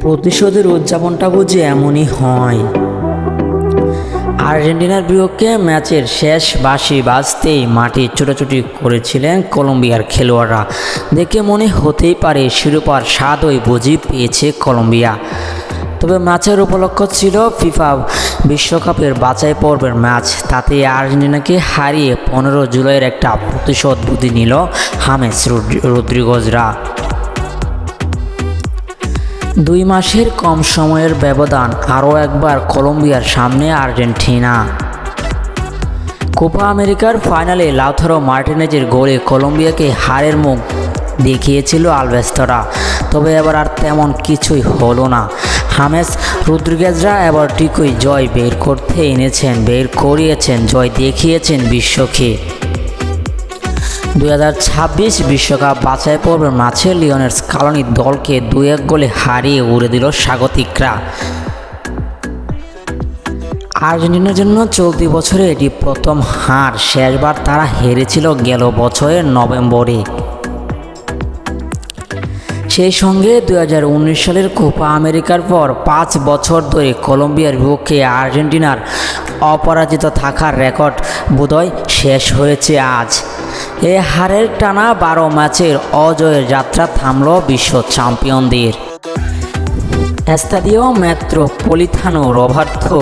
প্রতিশোধের উদযাপনটা বুঝি এমনই হয়। আর্জেন্টিনার বিপক্ষে ম্যাচের শেষ বাঁশি বাজতেই মাঠে ছোটাছুটি করেছিলেন কলম্বিয়ার খেলোয়াড়রা। দেখে মনে হতেই পারে শিরোপার স্বাদই বুঝি পেয়েছে কলম্বিয়া। তবে ম্যাচের উপলক্ষ ছিল ফিফা বিশ্বকাপের বাছাই পর্বের ম্যাচ। তাতে আর্জেন্টিনাকে হারিয়ে পনেরো জুলাইয়ের একটা প্রতিশোধ বুদ্ধি নিল হামেস রুদ্রি- রদ্রিগোজরা। দুই মাসের কম সময়ের ব্যবধান আরও একবার কলম্বিয়ার সামনে আর্জেন্টিনা। কোপা আমেরিকার ফাইনালে লাউথারো মার্টিনেজের গোলে কলম্বিয়াকে হারের মুখ দেখিয়েছিল আলভেস্তরা তবে এবার আর তেমন কিছুই হলো না। হামেস রুদ্রিগেজরা এবার ঠিকই জয় বের করতে এনেছেন, বের করিয়েছেন, জয় দেখিয়েছেন বিশ্বকে। দুই বিশ্বকাপ বাছাই পর্বের মাঝে লিওনের স্কালনি দলকে দু এক গোলে হারিয়ে উড়ে দিল স্বাগতিকরা। আর্জেন্টিনার জন্য চলতি বছরে এটি প্রথম হার, শেষবার তারা হেরেছিল গেল বছরের নভেম্বরে। সেই সঙ্গে দুই হাজার উনিশ সালের কোপা আমেরিকার পর পাঁচ বছর ধরে কলম্বিয়ার বিপক্ষে আর্জেন্টিনার অপরাজিত থাকার রেকর্ড বোধহয় শেষ হয়েছে আজ। এ হারের টানা বারো ম্যাচের অজয়ের যাত্রা থামল বিশ্ব চ্যাম্পিয়নদের। এস্তাদিও মেট্রোপলিথানো রবার্থো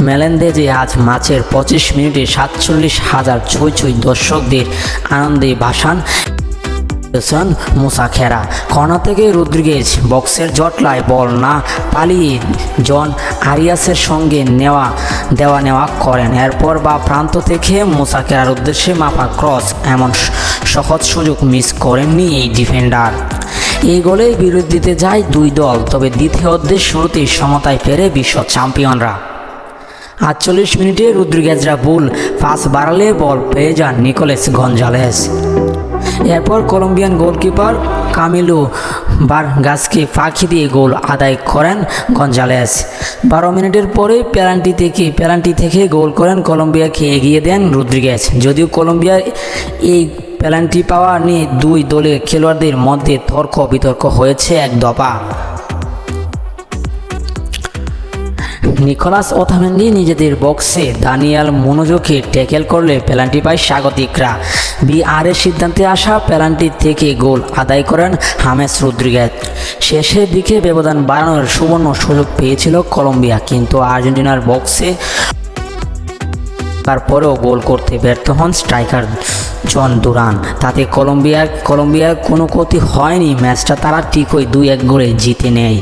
মেলেন্দেজে আজ মাছের পঁচিশ মিনিটে সাতচল্লিশ হাজার ছুঁই ছুঁই দর্শকদের আনন্দে ভাসান জেসন মুসাখেরা কর্নার থেকে রুদ্রিগেজ, বক্সের জটলায় বল না পালিয়ে জন আরিয়াসের সঙ্গে নেওয়া, দেওয়া নেওয়া করেন। এরপর বা প্রান্ত থেকে মুসাখেরার উদ্দেশ্যে মাপা ক্রস। এমন সহজ সুযোগ মিস করেননি এই ডিফেন্ডার। এই গোলে বিরোধ দিতে যায় দুই দল, তবে দ্বিতীয় অর্ধের শুরুতেই সমতায় ফেরে বিশ্ব চ্যাম্পিয়নরা। আটচল্লিশ মিনিটে রুদ্রিগেজরা বুল পাস বাড়ালে বল পেয়ে যান নিকোলেস গঞ্জালেস। এরপর কলম্বিয়ান গোলকিপার কামিলো বারগাসকে ফাঁকি দিয়ে গোল আদায় করেন গঞ্জালেস। বারো মিনিটের পরে পেনাল্টি থেকে পেনাল্টি থেকে গোল করেন কলম্বিয়াকে এগিয়ে দেন রুদ্রিগেজ। যদিও কলম্বিয়ার এই পেনাল্টি পাওয়া নিয়ে দুই দলের খেলোয়াড়দের মধ্যে তর্ক বিতর্ক হয়েছে এক দফা। নিকোলাস ওথামেন্ডি নিজেদের বক্সে দানিয়াল মনোযোগকে ট্যাকেল করলে পেনাল্টি পায় স্বাগতিকরা। বিআরের সিদ্ধান্তে আসা পেনাল্টি থেকে গোল আদায় করেন হামেস রুদ্রিগেজ। শেষের দিকে ব্যবধান বাড়ানোর সুবর্ণ সুযোগ পেয়েছিল কলম্বিয়া, কিন্তু আর্জেন্টিনার বক্সে তারপরেও গোল করতে ব্যর্থ হন স্ট্রাইকার জন দুরান। তাতে কলম্বিয়ার কলম্বিয়ার কোনো ক্ষতি হয়নি, ম্যাচটা তারা ঠিকই দুই এক গোলে জিতে নেয়।